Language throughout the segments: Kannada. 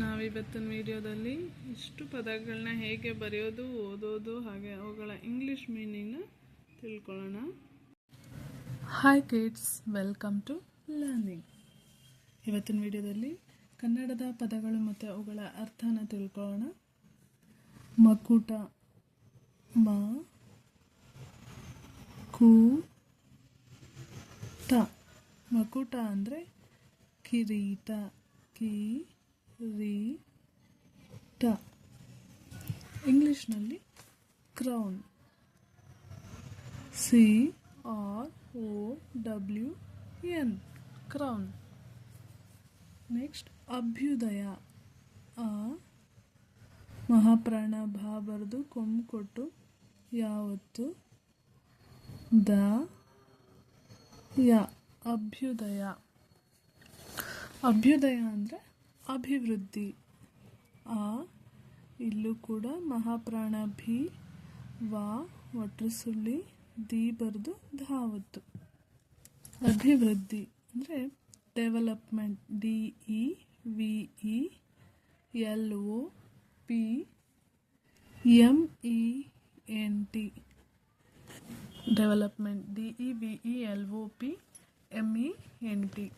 ನಾವಿವತ್ತಿನ ವಿಡಿಯೋದಲ್ಲಿ ಇಷ್ಟು ಪದಗಳನ್ನ ಹೇಗೆ ಬರೆಯೋದು, ಓದೋದು ಹಾಗೆ ಅವುಗಳ ಇಂಗ್ಲಿಷ್ ಮೀನಿಂಗ್ನ ತಿಳ್ಕೊಳ್ಳೋಣ. Hi kids welcome to learning ಇವತ್ತಿನ ವಿಡಿಯೋದಲ್ಲಿ ಕನ್ನಡದ ಪದಗಳು ಮತ್ತು ಅವುಗಳ ಅರ್ಥನ ತಿಳ್ಕೊಳ್ಳೋಣ. ಮಕುಟ, ಮ, ಕು ಟ ಮಕುಟ ಅಂದರೆ ಕಿರೀಟ, ಕಿ ರಿ ಟ. ಇಂಗ್ಲಿಷ್ನಲ್ಲಿ crown. C, R, O, W, N. Crown. Next ಅಭ್ಯುದಯ. ಆ ಮಹಾಪ್ರಾಣ ಭಾ ಬರೆದು ಕೊಟ್ಟು ಯಾವತ್ತು? ದ, ಯ, ಅಭ್ಯುದಯ. ಅಭ್ಯುದಯ ಅಂದರೆ ಅಭಿವೃದ್ಧಿ. ಆ, ಇಲ್ಲೂ ಕೂಡ ಮಹಾಪ್ರಾಣ ಭಿ ವಾ ಒಟ್ರು ದಿ ಬರೆದು ಧಾವತ್ತು. ಅಭಿವೃದ್ಧಿ ಅಂದರೆ development, D, E, V, E, L O P M E, N, T. Development, D, E, V, E, L O P M E, N, T.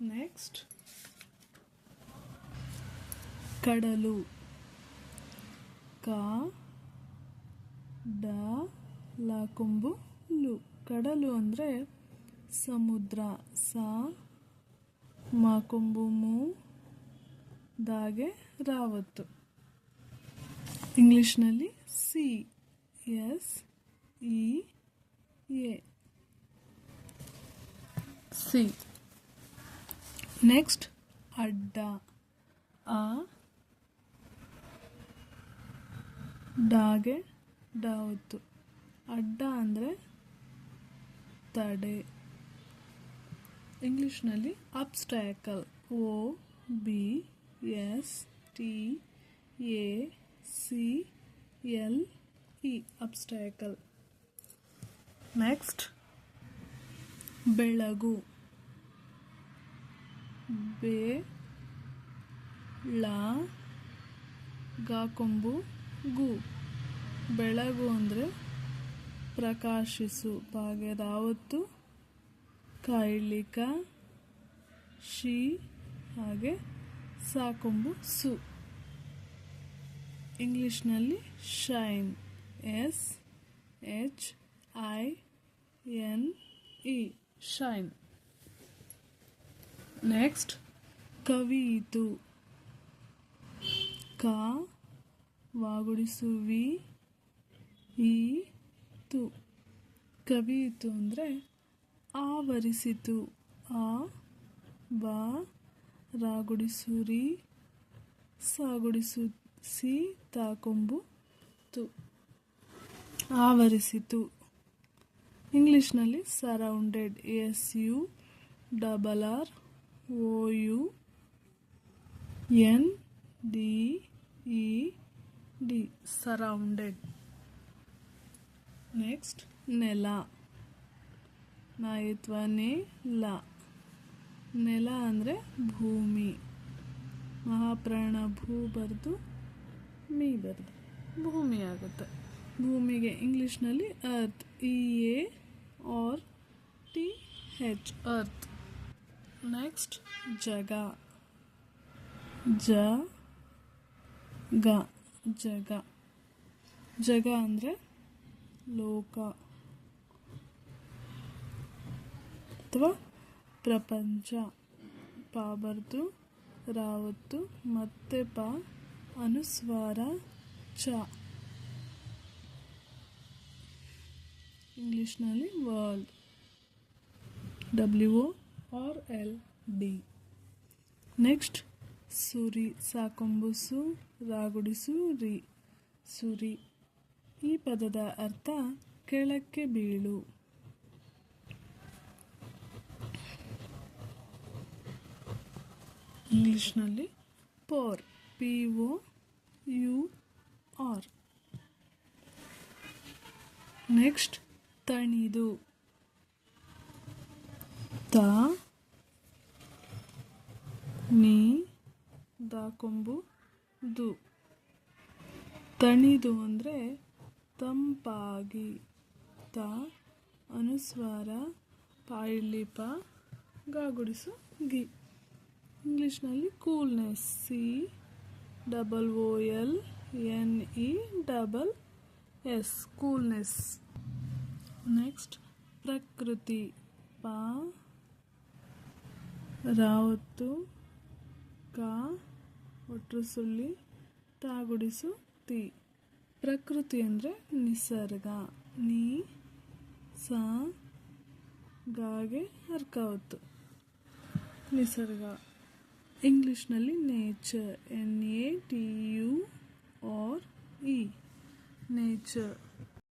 Next ಕಡಲು. ಕ, ಡ, ಲ, ಕೊಂಬು, ಲು. ಕಡಲು ಅಂದರೆ ಸಮುದ್ರ, ಸ, ಮ, ಕೊಂಬು, ಮು, ದಾಗೆ, ರಾವತ್ತು. ಇಂಗ್ಲೀಷ್ನಲ್ಲಿ sea, S, E, A. Sea. Next ಅಡ್ಡ. ಆ ಡಾಗೆ ಡಾವತ್ತು. ಅಡ್ಡ ಅಂದರೆ ತಡೆ. ಇಂಗ್ಲೀಷ್ನಲ್ಲಿ obstacle O B, S, T, A, C, L, E. Obstacle next ಬೆಳಗು. ಬೆ, ಳ, ಗು ಬೆಳಗು ಅಂದರೆ ಪ್ರಕಾಶಿಸು. ಹಾಗೆ ರಾವತ್ತು ಕಾಯ್ಲಿಕ, ಶಿ, ಹಾಗೆ ಸಾಕೊಂಬು ಸು. ಇಂಗ್ಲೀಷ್ನಲ್ಲಿ shine. S, H, I, N, E. Shine. Next ಕವಿಯಿತು. ಕ. ವಾಗುಡಿಸುವಿ. ಈ ತು. ಕವಿಯಿತು ಅಂದರೆ ಆವರಿಸಿತು. ಆ. ಬಾ. ರಾಗುಡಿಸುರಿ. ಸಾಗುಡಿಸು ಸಿ ತಾಕೊಂಬು ತು. ಆವರಿಸಿತು. ಇಂಗ್ಲೀಷ್ನಲ್ಲಿ surrounded. S. U. Double R. O U N D E D surrounded next ನೆಲ. ನಾಯಿತ್ವ ಲ ನೆಲ ಅಂದರೆ ಭೂಮಿ. ಮಹಾಪ್ರಾಣ, ಭೂ ಬರೆದು, ಮೀ ಬರೆದು. ಭೂಮಿ ಆಗುತ್ತೆ. ಭೂಮಿಗೆ ಇಂಗ್ಲೀಷ್ನಲ್ಲಿ earth E A R T H earth next ಜಗ. ಜ, ಗ. ಜಗ. ಜಗ ಅಂದರೆ ಲೋಕ. ಅಥವಾ ಪ್ರಪಂಚ. ಪ ರಾವತ್ತು ಮತ್ತೆ ಪ ಅನುಸ್ವಾರ, ಚ. ಇಂಗ್ಲೀಷ್ನಲ್ಲಿ world W O L D next ಸುರಿ ಸಾಕೊಂಬುಸು ರಾಗುಡಿಸು ರಿ ಸುರಿ ಈ ಪದದ ಅರ್ಥ ಕೆಳಕ್ಕೆ ಬೀಳು. ಇಂಗ್ಲಿಷ್ನಲ್ಲಿ pour P O U R next ತಣಿದು. ತ ನೀ ದ ಕೊಂಬು ದು. ತಣಿದು ಅಂದರೆ ತಂಪಾಗಿ. ತ ಅನುಸ್ವಾರ, ಪಾಯಿಲಿಪ, ಗಾಗುಡಿಸು, ಗಿ. ಇಂಗ್ಲೀಷ್ನಲ್ಲಿ coolness. C, double O, L, N, E, double S. Coolness. Next ಪ್ರಕೃತಿ. ಪ ರಾವತ್ತು ಕ ಒಟ್ರು ಸುಳ್ಳಿ ತಾಗುಡಿಸು ತಿ. ಪ್ರಕೃತಿ ಅಂದರೆ ನಿಸರ್ಗ. ನೀ, ಸಾ, ಗಾಗೆ ಅರ್ಕಾವತ್ತು. ನಿಸರ್ಗ. ಇಂಗ್ಲೀಷ್ನಲ್ಲಿ nature. N A T U R E nature.